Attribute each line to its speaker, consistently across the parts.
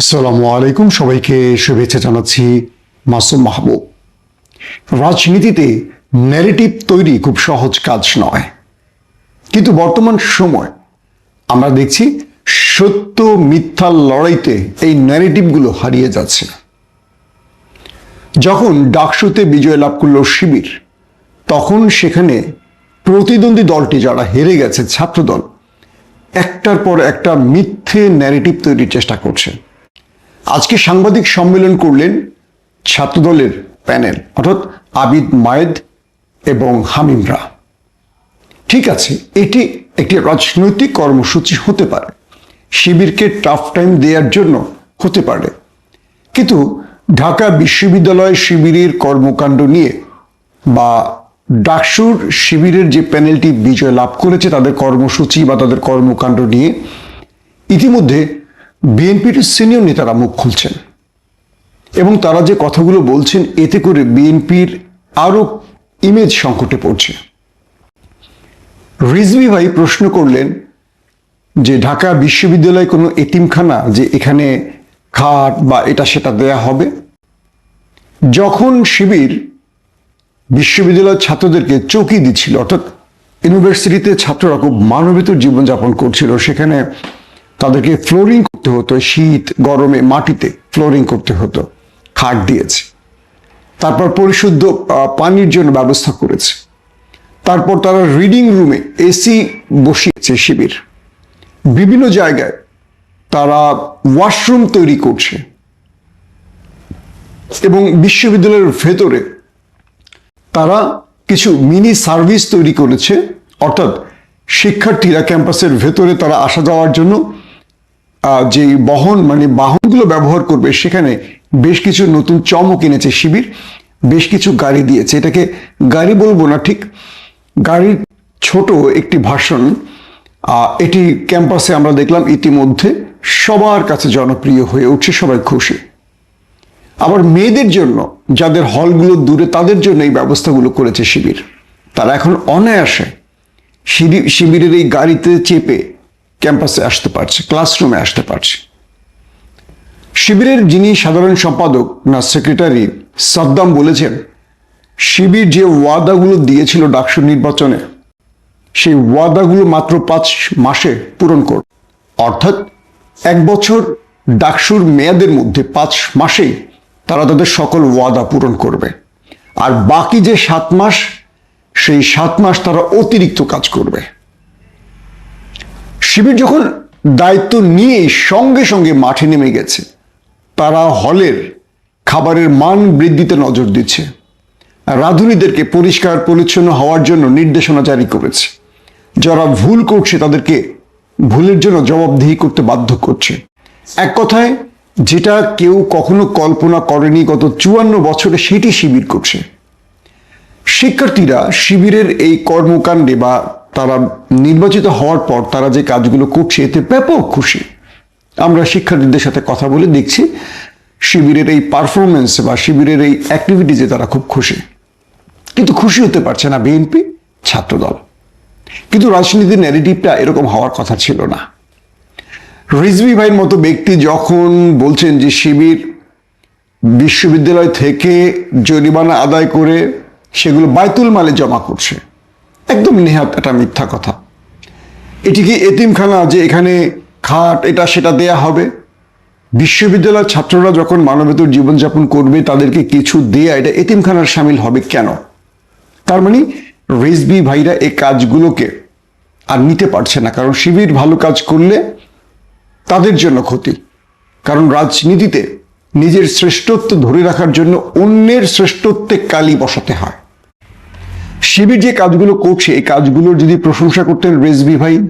Speaker 1: আসসালামু আলাইকুম। সবাইকে শুভেচ্ছা জানাচ্ছি মাসুম মাহবুব। রাজনীতিতে ন্যারেটিভ তৈরি খুব সহজ কাজ নয়। কিন্তু বর্তমান সময় আমরা দেখছি সত্য মিথ্যার লড়াইতে এই ন্যারেটিভগুলো হারিয়ে যাচ্ছে। যখন ডাকসুতে বিজয় লাভ করল শিবির, তখন সেখানে প্রতিদ্বন্দ্বী দলটি যারা হেরে গেছে, ছাত্রদল, একটার পর একটা মিথ্যে ন্যারেটিভ তৈরির চেষ্টা করছে। আজকে সাংবাদিক সম্মেলন করলেন ছাত্রদলের প্যানেল, অর্থাৎ আবিদ মায়েদ এবং হামিমরা। ঠিক আছে, এটি একটি রাজনৈতিক কর্মসূচি হতে পারে, শিবিরকে টাফ টাইম দেওয়ার জন্য হতে পারে। কিন্তু ঢাকা বিশ্ববিদ্যালয় শিবিরের কর্মকাণ্ড নিয়ে বা ডাকসুর শিবিরের যে প্যানেলটি বিজয় লাভ করেছে তাদের কর্মসূচি বা তাদের কর্মকাণ্ড নিয়ে, ইতিমধ্যে বিএনপির সিনিয়র নেতারা মুখ খুলছেন এবং তারা যে কথাগুলো বলছেন, এতে করে বিএনপির আরও ইমেজ সংকটে পড়ছে। রিজভি ভাই প্রশ্ন করলেন যে, ঢাকা বিশ্ববিদ্যালয় কোনো এতিমখানা যে এখানে খাট বা এটা সেটা দেয়া হবে? যখন শিবির বিশ্ববিদ্যালয়ের ছাত্রদেরকে চৌকি দিচ্ছিল, অর্থাৎ ইউনিভার্সিটিতে ছাত্ররা খুব মানবেতর জীবনযাপন করছিল, সেখানে তাদেরকে ফ্লোরিং করতে হতো শীত, গরমে মাটিতে ফ্লোরিং করতে হতো, খাট দিয়েছে। তারপর পরিশুদ্ধ পানির জন্য ব্যবস্থা করেছে। তারপর তারা রিডিং রুমে এসি বসিয়েছে শিবির। বিভিন্ন জায়গায় তারা ওয়াশরুম তৈরি করছে। এবং বিশ্ববিদ্যালয়ের ভেতরে তারা কিছু মিনি সার্ভিস তৈরি করেছে। অর্থাৎ শিক্ষার্থীরা ক্যাম্পাসের ভেতরে তারা আসা যাওয়ার জন্য যে বহন মানে বাহনগুলো ব্যবহার করবে, সেখানে বেশ কিছু নতুন চমক এনেছে শিবির, বেশ কিছু গাড়ি দিয়েছে। এটাকে গাড়ি বলব না, ঠিক? গাড়ির ছোট একটি ভাষণ এটি ক্যাম্পাসে আমরা দেখলাম ইতিমধ্যে সবার কাছে জনপ্রিয় হয়ে উঠছে, সবাই খুশি। আবার মেয়েদের জন্য, যাদের হলগুলো দূরে, তাদের জন্য এই ব্যবস্থাগুলো করেছে শিবির। তারা এখন অনায়াসে শিবি- শিবিরের এই গাড়িতে চেপে ক্যাম্পাসে আসতে পারছে, ক্লাসরুমে আসতে পারছে। শিবিরের যিনি সাধারণ সম্পাদক, না সেক্রেটারি, সাদ্দাম বলেছেন, শিবির যে ওয়াদাগুলো দিয়েছিল ডাকসু নির্বাচনে, সেই ওয়াদাগুলো মাত্র পাঁচ মাসে পূরণ কর অর্থাৎ এক বছর ডাকসুর মেয়াদের মধ্যে পাঁচ মাসেই তারা তাদের সকল ওয়াদা পূরণ করবে। আর বাকি যে সাত মাস, সেই সাত মাস তারা অতিরিক্ত কাজ করবে। শিবির যখন দায়িত্ব নিয়ে সঙ্গে সঙ্গে মাঠে নেমে গেছে, তারা হলের খাবারের মান বৃদ্ধিতে নজর দিচ্ছে। রাঁধুনিদেরকে পরিষ্কার পরিচ্ছন্ন হওয়ার জন্য নির্দেশনা জারি করেছে। যারা ভুল করছে তাদেরকে ভুলের জন্য জবাবদিহি করতে বাধ্য করছে। এক কথায়, যেটা কেউ কখনো কল্পনা করেনি গত চুয়ান্ন বছরে সেটি শিবির করছে। শিক্ষার্থীরা শিবিরের এই কর্মকাণ্ডে বা তারা নির্বাচিত হওয়ার পর তারা যে কাজগুলো করছে, এতে ব্যাপক খুশি। আমরা শিক্ষার্থীদের সাথে কথা বলে দেখছি, শিবিরের এই পারফরমেন্স বা শিবিরের এই অ্যাক্টিভিটিজে তারা খুব খুশি। কিন্তু খুশি হতে পারছে না বিএনপি ছাত্রদল। কিন্তু রাজনীতির ন্যারেটিভটা এরকম হওয়ার কথা ছিল না। রিজভি ভাইয়ের মতো ব্যক্তি যখন বলছেন যে শিবির বিশ্ববিদ্যালয় থেকে জরিমানা আদায় করে সেগুলো বাইতুল মালে জমা করছে একদম নেহাত একটা মিথ্যা কথা। এটি কি এতিমখানা যে এখানে খাট, এটা সেটা দেয়া হবে? বিশ্ববিদ্যালয়ের ছাত্ররা যখন মানবেতর জীবনযাপন করবে, তাদেরকে কিছু দেয়া এটা এতিমখানার সামিল হবে কেন? তার মানে রেসবি ভাইরা এই কাজগুলোকে আর নিতে পারছে না, কারণ শিবির ভালো কাজ করলে তাদের জন্য ক্ষতি। কারণ রাজনীতিতে নিজের শ্রেষ্ঠত্ব ধরে রাখার জন্য অন্যের শ্রেষ্ঠত্বে কালি বসাতে হয়। শিবির যে কাজগুলো করছে, এই কাজগুলোর যদি প্রশংসা করতেন রেজবি ভাই,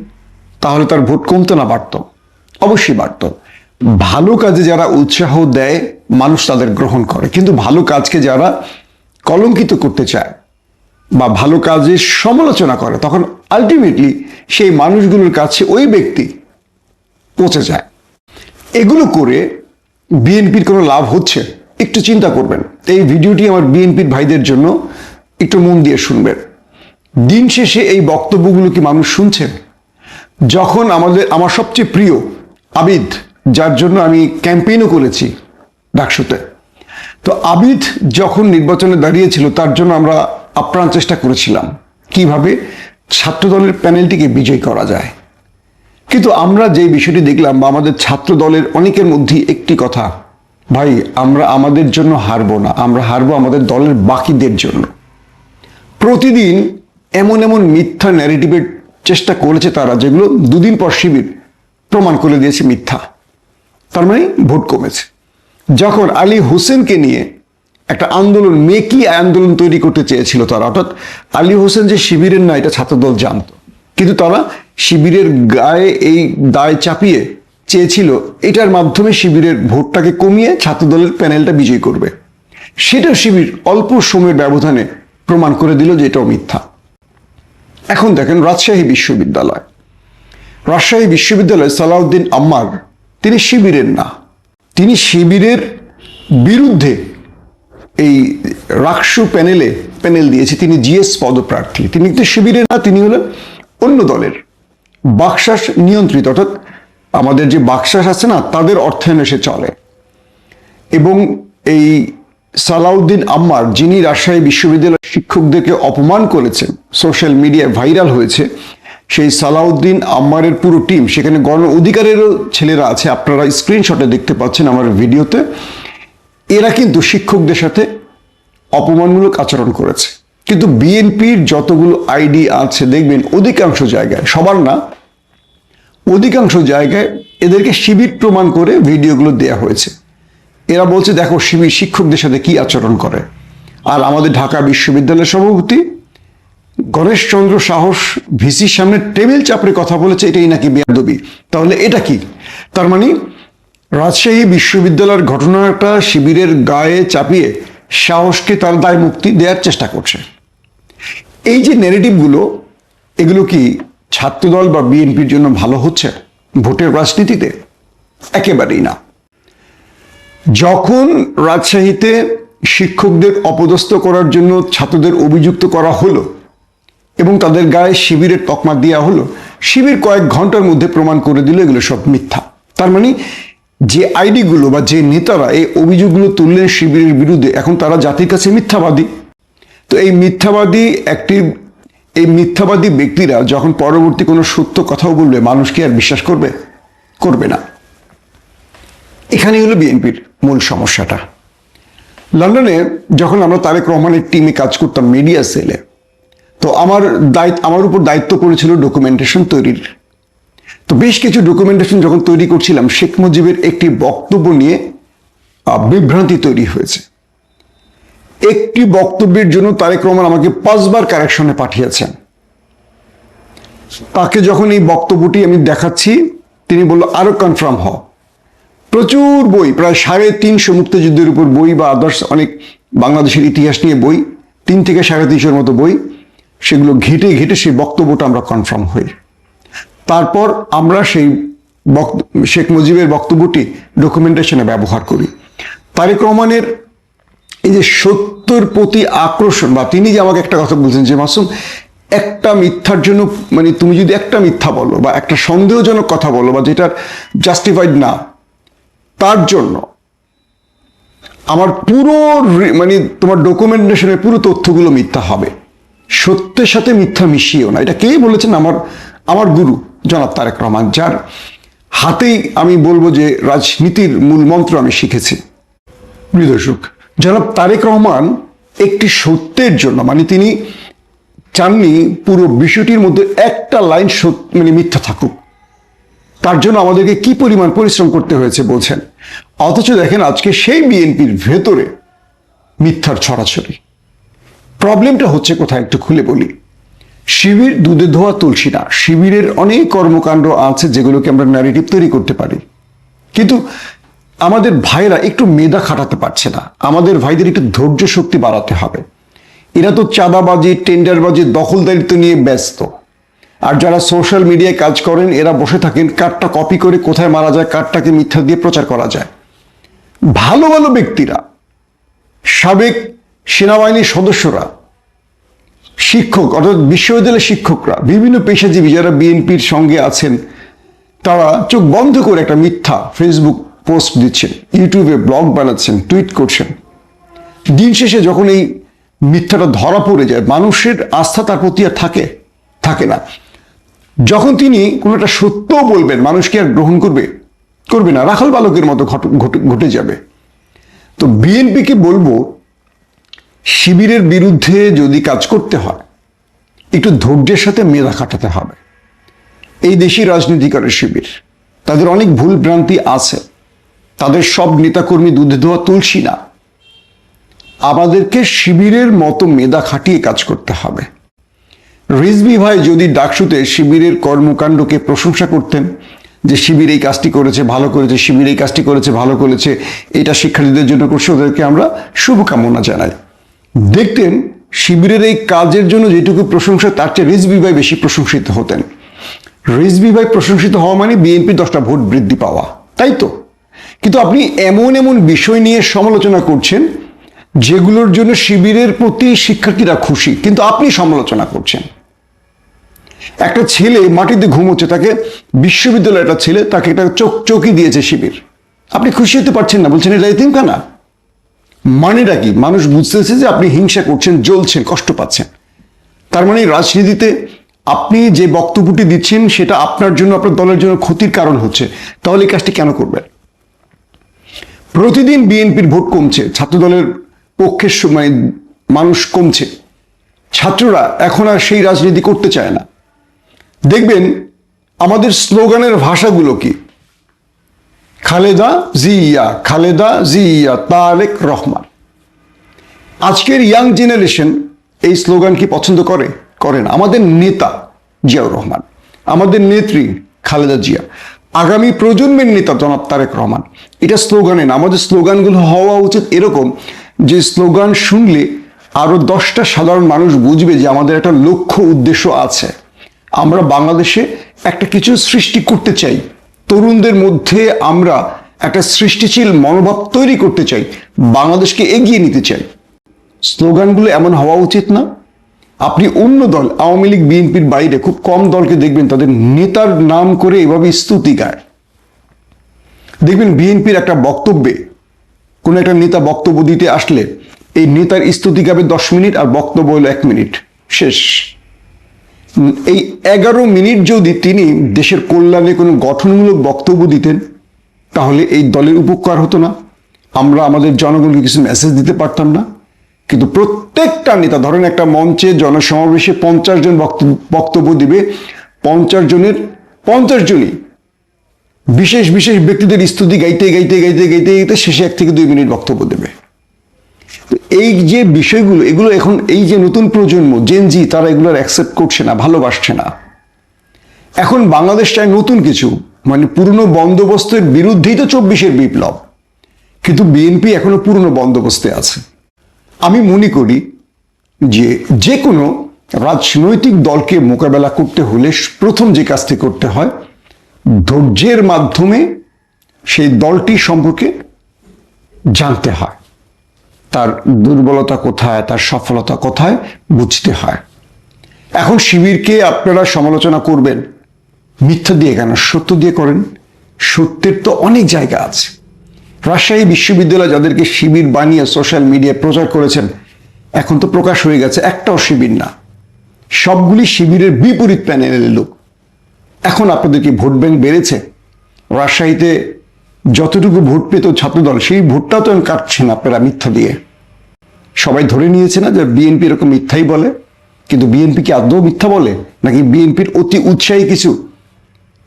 Speaker 1: তাহলে তার ভোট কমতো না বাড়ত। অবশ্যই বাড়ত। ভালো কাজে যারা উৎসাহ দেয়, মানুষ তাদের গ্রহণ করে। কিন্তু ভালো কাজকে যারা কলঙ্কিত করতে চায় বা ভালো কাজের সমালোচনা করে, তখন আলটিমেটলি সেই মানুষগুলোর কাছে ওই ব্যক্তি পৌঁছে যায়। এগুলো করে বিএনপির কোনো লাভ হচ্ছে? একটু চিন্তা করবেন। এই ভিডিওটি আমার বিএনপির ভাইদের জন্য একটু মন দিয়ে শুনবেন। দিন শেষে এই বক্তব্যগুলো কি মানুষ শুনছেন? যখন আমাদের, আমার সবচেয়ে প্রিয় আবিদ, যার জন্য আমি ক্যাম্পেইনও করেছি ডাকসুতে। তো আবিদ যখন নির্বাচনে দাঁড়িয়েছিল, তার জন্য আমরা আপ্রাণ চেষ্টা করেছিলাম কীভাবে ছাত্রদলের প্যানেলটিকে বিজয় করা যায়। কিন্তু আমরা যে বিষয়টি দেখলাম বা আমাদের ছাত্র দলের অনেকের মধ্যেই একটি কথা, ভাই, আমরা আমাদের জন্য হারবো না, আমরা হারবো আমাদের দলের বাকিদের জন্য। প্রতিদিন এমন এমন মিথ্যা ন্যারেটিভের চেষ্টা করেছে তারা, যেগুলো দুদিন পর শিবির প্রমাণ করে দিয়েছে মিথ্যা। তার মানে ভোট কমেছে। যখন আলী হোসেনকে নিয়ে একটা আন্দোলন মেকি আন্দোলন তৈরি করতে চেয়েছিল তারা, অর্থাৎ আলী হোসেন যে শিবিরের না, এটা ছাত্রদল জানত। কিন্তু তারা শিবিরের গায়ে এই দায় চাপিয়ে চেয়েছিল, এটার মাধ্যমে শিবিরের ভোটটাকে কমিয়ে ছাত্রদলের প্যানেলটা বিজয়ী করবে। সেটা শিবির অল্প সময়ের ব্যবধানে প্রমাণ করে দিল যে এটাও মিথ্যা। এখন দেখেন রাজশাহী বিশ্ববিদ্যালয়। রাজশাহী বিশ্ববিদ্যালয় সালাউদ্দিন আম্মার, তিনি শিবিরের না। তিনি শিবিরের বিরুদ্ধে এই রাকসু প্যানেলে প্যানেল দিয়েছে। তিনি জিএস পদপ্রার্থী। তিনি কিন্তু শিবিরের না, তিনি হলেন অন্য দলের। বাকশাস নিয়ন্ত্রিত, অর্থাৎ আমাদের যে বাকশাস আছে না, তাদের অর্থায়নে সে চলে। এবং এই সালাউদ্দিন আম্মার, যিনি রাজশাহী বিশ্ববিদ্যালয়ের শিক্ষকদেরকে অপমান করেছেন, সোশ্যাল মিডিয়ায় ভাইরাল হয়েছে, সেই সালাউদ্দিন আম্মারের পুরো টিম, সেখানে গণ অধিকারেরও ছেলেরা আছে, আপনারা স্ক্রিনশটে দেখতে পাচ্ছেন আমার ভিডিওতে, এরা কিন্তু শিক্ষকদের সাথে অপমানমূলক আচরণ করেছে। কিন্তু বিএনপির যতগুলো আইডি আছে, দেখবেন অধিকাংশ জায়গায়, সবার না, অধিকাংশ জায়গায় এদেরকে শিবির প্রমাণ করে ভিডিওগুলো দেয়া হয়েছে। এরা বলছে, দেখো শিবির শিক্ষকদের সাথে কি আচরণ করে? আর আমাদের ঢাকা বিশ্ববিদ্যালয়ের সভাপতি গণেশচন্দ্র সাহস ভিসির সামনে টেবিল চাপড়ে কথা বলেছে, এটাই নাকি বেয়াদবি? তাহলে এটা কি? তার মানে রাজশাহী বিশ্ববিদ্যালয়ের ঘটনাটা শিবিরের গায়ে চাপিয়ে সাহসকে তার দায় মুক্তি দেওয়ার চেষ্টা করছে। এই যে নেগেটিভগুলো এগুলো কি ছাত্রদল বা বিএনপির জন্য ভালো হচ্ছে? ভোটের রাজনীতিতে? একেবারেই না। যখন রাজশাহীতে শিক্ষকদের অপদস্থ করার জন্য ছাত্রদের অভিযুক্ত করা হলো এবং তাদের গায়ে শিবিরের তকমা দেওয়া হলো, শিবির কয়েক ঘণ্টার মধ্যে প্রমাণ করে দিল এগুলো সব মিথ্যা। তার মানে যে আইডিগুলো বা যে নেতারা এই অভিযোগগুলো তুললেন শিবিরের বিরুদ্ধে, এখন তারা জাতির কাছে মিথ্যাবাদী। তো এই মিথ্যাবাদী একটি, এই মিথ্যাবাদী ব্যক্তিরা যখন পরবর্তী কোনো সত্য কথাও বলবে, মানুষ কি আর বিশ্বাস করবে? করবে না। এখানেই হলো বিএনপির মূল সমস্যাটা। লন্ডনে যখন আমরা তারেক রহমানের টিমে কাজ করতাম মিডিয়া সেলে তো আমার দায়িত্ব, আমার উপর দায়িত্ব পড়েছিল ডকুমেন্টেশন তৈরির। তো বেশ কিছু ডকুমেন্টেশন যখন তৈরি করছিলাম, শেখ মুজিবের একটি বক্তব্য নিয়ে বিভ্রান্তি তৈরি হয়েছে। একটি বক্তব্যের জন্য তারেক রহমান আমাকে পাঁচবার কারেকশনে পাঠিয়েছেন। তাকে যখন এই বক্তব্যটি আমি দেখাচ্ছি, তিনি বলল, আরও কনফার্ম হ প্রচুর বই, প্রায় সাড়ে তিনশো মুক্তিযুদ্ধের উপর বই বা আদার্স অনেক বাংলাদেশের ইতিহাস নিয়ে বই, তিন থেকে সাড়ে তিনশোর মতো বই, সেগুলো ঘেটে ঘেটে সেই বক্তব্যটা আমরা কনফার্ম হই। তারপর আমরা সেই শেখ মুজিবের বক্তব্যটি ডকুমেন্টেশনে ব্যবহার করি। তারেক রহমানের এই যে সত্যর প্রতি আকর্ষণ বা তিনি যে আমাকে একটা কথা বলছেন যে, মাসুম, একটা মিথ্যার জন্য মানে তুমি যদি একটা মিথ্যা বলো বা একটা সন্দেহজনক কথা বলো বা যেটার জাস্টিফাইড না তার জন্য আমার পুরো মানে তোমার ডকুমেন্টেশনের পুরো তথ্যগুলো মিথ্যা হবে। সত্যের সাথে মিথ্যা মিশিয়েও না। এটা কে বলেছেন? আমার আমার গুরু জনাব তারেক রহমান, যার হাতেই আমি বলব যে রাজনীতির মূল মন্ত্র আমি শিখেছি। দর্শক, জনাব তারেক রহমান একটি সত্যের জন্য মানে তিনি চাননি পুরো বিষয়টির মধ্যে একটা লাইন সত্য মানে মিথ্যা থাকুক। তার জন্য আমাদেরকে কি পরিমাণ পরিশ্রম করতে হয়েছে বলছেন। অথচ দেখেন আজকে সেই বিএনপির ভেতরে মিথ্যার ছড়াছড়ি। প্রবলেমটা হচ্ছে কোথায় একটু খুলে বলি। শিবির দুধে ধোয়া তুলসী না, শিবিরের অনেক কর্মকাণ্ড আছে যেগুলোকে আমরা ন্যারেটিভ তৈরি করতে পারি। কিন্তু আমাদের ভাইরা একটু মেধা খাটাতে পারছে না। আমাদের ভাইদের একটু ধৈর্য শক্তি বাড়াতে হবে। এরা তো চাঁদাবাজি, টেন্ডারবাজি, দখলদারিত্ব নিয়ে ব্যস্ত। আর যারা সোশ্যাল মিডিয়ায় কাজ করেন, এরা বসে থাকেন কার্ডটা কপি করে কোথায় মারা যায় কার্ডটাকে মিথ্যা দিয়ে প্রচার করা যায়। ভালো ভালো ব্যক্তিরা, সাবেক সেনাবাহিনীর সদস্যরা, শিক্ষক, অর্থাৎ বিশ্ববিদ্যালয়ের শিক্ষকরা, বিভিন্ন পেশাজীবী যারা বিএনপির সঙ্গে আছেন, তারা চোখ বন্ধ করে একটা মিথ্যা ফেসবুক পোস্ট দিচ্ছেন ইউটিউবে ব্লগ বানাচ্ছেন টুইট করছেন। দিন শেষে যখন এই মিথ্যাটা ধরা পড়ে যায়, মানুষের আস্থা তার প্রতি আর থাকে থাকে না। যখন তিনি কোনো একটা সত্য বলবেন মানুষ কি আর গ্রহণ করবে করবে না, রাখাল বালকের মতো ঘটে যাবে। তো বিএনপিকে বলব, শিবিরের বিরুদ্ধে যদি কাজ করতে হয়, একটু ধৈর্যের সাথে মেধা খাটাতে হবে। এই দেশি রাজনীতি করে শিবির। তাদের অনেক ভুল ভ্রান্তি আছে। তাদের সব নেতাকর্মী দুধে ধোয়া তুলসী না। আমাদেরকে শিবিরের মতো মেধা খাটিয়ে কাজ করতে হবে। রিজবি ভাই যদি ডাকসুতে শিবিরের কর্মকাণ্ডকে প্রশংসা করতেন যে শিবির এই কাজটি করেছে, ভালো করেছে, শিবির এই কাজটি করেছে, ভালো করেছে, এটা শিক্ষার্থীদের জন্য করছে, ওদেরকে আমরা শুভকামনা জানাই। দেখতেন, শিবিরের এই কাজের জন্য যেটুকু প্রশংসা, তার চেয়ে রিজবি ভাই বেশি প্রশংসিত হতেন। রিজবি ভাই প্রশংসিত হওয়া মানে বিএনপি দশটা ভোট বৃদ্ধি পাওয়া, তাই তো? কিন্তু আপনি এমন এমন বিষয় নিয়ে সমালোচনা করছেন, যেগুলোর জন্য শিবিরের প্রতি শিক্ষার্থীরা খুশি, কিন্তু আপনি সমালোচনা করছেন। একটা ছেলে মাটিতে ঘুমোচ্ছে, তাকে বিশ্ববিদ্যালয়ের একটা ছেলে তাকে একটা চোখ, চৌকি দিয়েছে শিবির। আপনি খুশি হতে পারছেন না, বলছেন, এটা এতিমখানা? মানেটা কি? মানুষ বুঝতেছে যে আপনি হিংসা করছেন, জ্বলছেন, কষ্ট পাচ্ছেন। তার মানে রাজনীতিতে আপনি যে বক্তব্যটি দিচ্ছেন, সেটা আপনার জন্য, আপনার দলের জন্য ক্ষতির কারণ হচ্ছে। তাহলে এই কাজটি কেন করবেন? প্রতিদিন বিএনপির ভোট কমছে, ছাত্রদলের পক্ষের স- মানে মানুষ কমছে। ছাত্ররা এখন আর সেই রাজনীতি করতে চায় না। দেখবেন আমাদের স্লোগানের ভাষাগুলো কি? খালেদা জিয়া খালেদা জিয়া, তারেক রহমান। আজকের ইয়াং জেনারেশন এই স্লোগান কি পছন্দ করে? করেন আমাদের নেতা জিয়াউর রহমান, আমাদের নেত্রী খালেদা জিয়া, আগামী প্রজন্মের নেতা জনাব তারেক রহমান। এটা স্লোগানে না। আমাদের স্লোগানগুলো হওয়া উচিত এরকম যে স্লোগান শুনলে আরও দশটা সাধারণ মানুষ বুঝবে যে আমাদের একটা লক্ষ্য উদ্দেশ্য আছে। আমরা বাংলাদেশে একটা কিছু সৃষ্টি করতে চাই। তরুণদের মধ্যে আমরা একটা সৃষ্টিশীল মনোভাব তৈরি করতে চাই। বাংলাদেশকে এগিয়ে নিতে চাই। স্লোগানগুলো এমন হওয়া উচিত না। আপনি অন্য দল, আওয়ামী লীগ, বিএনপির বাইরে খুব কম দলকে দেখবেন, তাদের নেতার নাম করে এভাবে স্তুতি গায়। দেখবেন বিএনপির একটা বক্তব্যে কোনো একটা নেতা বক্তব্য দিতে আসলে এই নেতার স্তুতি গাবে দশ মিনিট আর বক্তব্য হলো এক মিনিট। শেষ। এই এগারো মিনিট যদি তিনি দেশের কল্যাণে কোনো গঠনমূলক বক্তব্য দিতেন, তাহলে এই দলের উপকার হতো না। আমরা আমাদের জনগণকে কিছু মেসেজ দিতে পারতাম না। কিন্তু প্রত্যেকটা নেতা, ধরেন একটা মঞ্চে জনসমাবেশে পঞ্চাশ জন বক্তব্য দিবে, পঞ্চাশ জনের, পঞ্চাশ জনই বিশেষ বিশেষ ব্যক্তিদের স্তুতি গাইতে গাইতে গাইতে গাইতে গাইতে শেষে এক থেকে দুই মিনিট বক্তব্য দেবে। এই যে বিষয়গুলো, এগুলো এখন এই যে নতুন প্রজন্ম জেনজি তারা এগুলোর অ্যাকসেপ্ট করছে না, ভালোবাসছে না। এখন বাংলাদেশ চায় নতুন কিছু মানে পুরনো বন্দোবস্তের বিরুদ্ধেই তো চব্বিশের বিপ্লব। কিন্তু বিএনপি এখনও পুরনো বন্দোবস্তে আছে। আমি মনে করি যে যে কোনো রাজনৈতিক দলকে মোকাবেলা করতে হলে প্রথম যে কাজটি করতে হয়, ধৈর্যের মাধ্যমে সেই দলটি সম্পর্কে জানতে হয়। তার দুর্বলতা কোথায়, তার সফলতা কোথায় বুঝতে হয়। এখন শিবিরকে আপনারা সমালোচনা করবেন, মিথ্যা দিয়ে কেন, সত্য দিয়ে করেন? সত্যের তো অনেক জায়গা আছে। রাজশাহী বিশ্ববিদ্যালয় যাদেরকে শিবির বানিয়ে সোশ্যাল মিডিয়ায় প্রচার করেছেন, এখন তো প্রকাশ হয়ে গেছে, একটাও শিবির না। সবগুলি শিবিরের বিপরীত প্যানেলের লোক। এখন আপনাদের কি ভোট ব্যাংক বেড়েছে? রাজশাহীতে যতটুকু ভোট পেত ছাত্রদল, সেই ভোটটাও তো কাটছেন আপনারা মিথ্যা দিয়ে। সবাই ধরে নিয়েছে না যে বিএনপি এরকম মিথ্যাই বলে, কিন্তু বিএনপি কি আদৌ মিথ্যা বলে? নাকি বিএনপির অতি উৎসাহী কিছু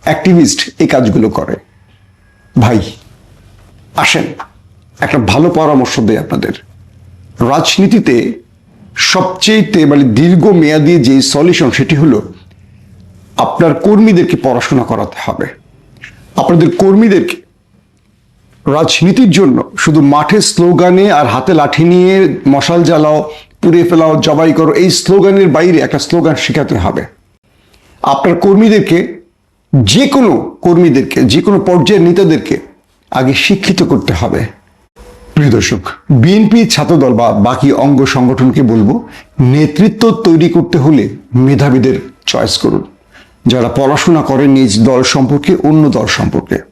Speaker 1: অ্যাক্টিভিস্ট এই কাজগুলো করে? ভাই, আসেন, একটা ভালো পরামর্শ দেয় আপনাদের। রাজনীতিতে সবচেয়ে মানে দীর্ঘ মেয়াদী যে সলিউশন সেটি হলো, আপনার কর্মীদেরকে পড়াশোনা করাতে হবে। আপনাদের কর্মীদেরকে রাজনীতির জন্য শুধু মাঠে স্লোগানে আর হাতে লাঠি নিয়ে মশাল জ্বালাও পুড়ে ফেলাও, জবাই করো, এই স্লোগানের বাইরে একটা স্লোগান শেখাতে হবে। আপনার কর্মীদেরকে যে কোনো কর্মীদেরকে যে কোনো পর্যায়ের নেতাদেরকে আগে শিক্ষিত করতে হবে। প্রিয় দর্শক, বিএনপি ছাত্রদল বা বাকি অঙ্গ সংগঠনকে বলব, নেতৃত্ব তৈরি করতে হলে মেধাবীদের চয়েস করুন। যারা পড়াশোনা করে নিজ দল সম্পর্কে, অন্য দল সম্পর্কে।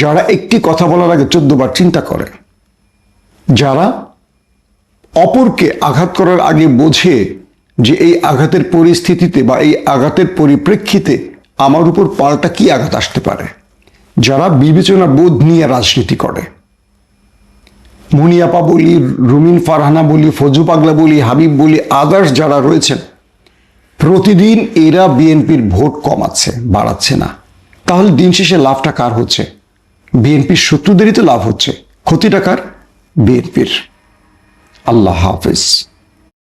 Speaker 1: যারা একটি কথা বলার আগে চোদ্দবার চিন্তা করে, যারা অপরকে আঘাত করার আগে বোঝে যে এই আঘাতের পরিস্থিতিতে বা এই আঘাতের পরিপ্রেক্ষিতে আমার উপর পাল্টা কি আঘাত আসতে পারে, যারা বিবেচনা বোধ নিয়ে রাজনীতি করে। মুনিয়াপা বলি, রুমিন ফারহানা বলি, ফজু পাগলা বলি, হাবিব বলি আদার্স যারা রয়েছেন, প্রতিদিন এরা বিএনপির ভোট কমাচ্ছে, বাড়াচ্ছে না। তাহলে দিন শেষে লাভটা কার হচ্ছে? বিএনপির শত্রুদেরই তো লাভ হচ্ছে। ক্ষতিটা কার? বিএনপির। আল্লাহ হাফেজ।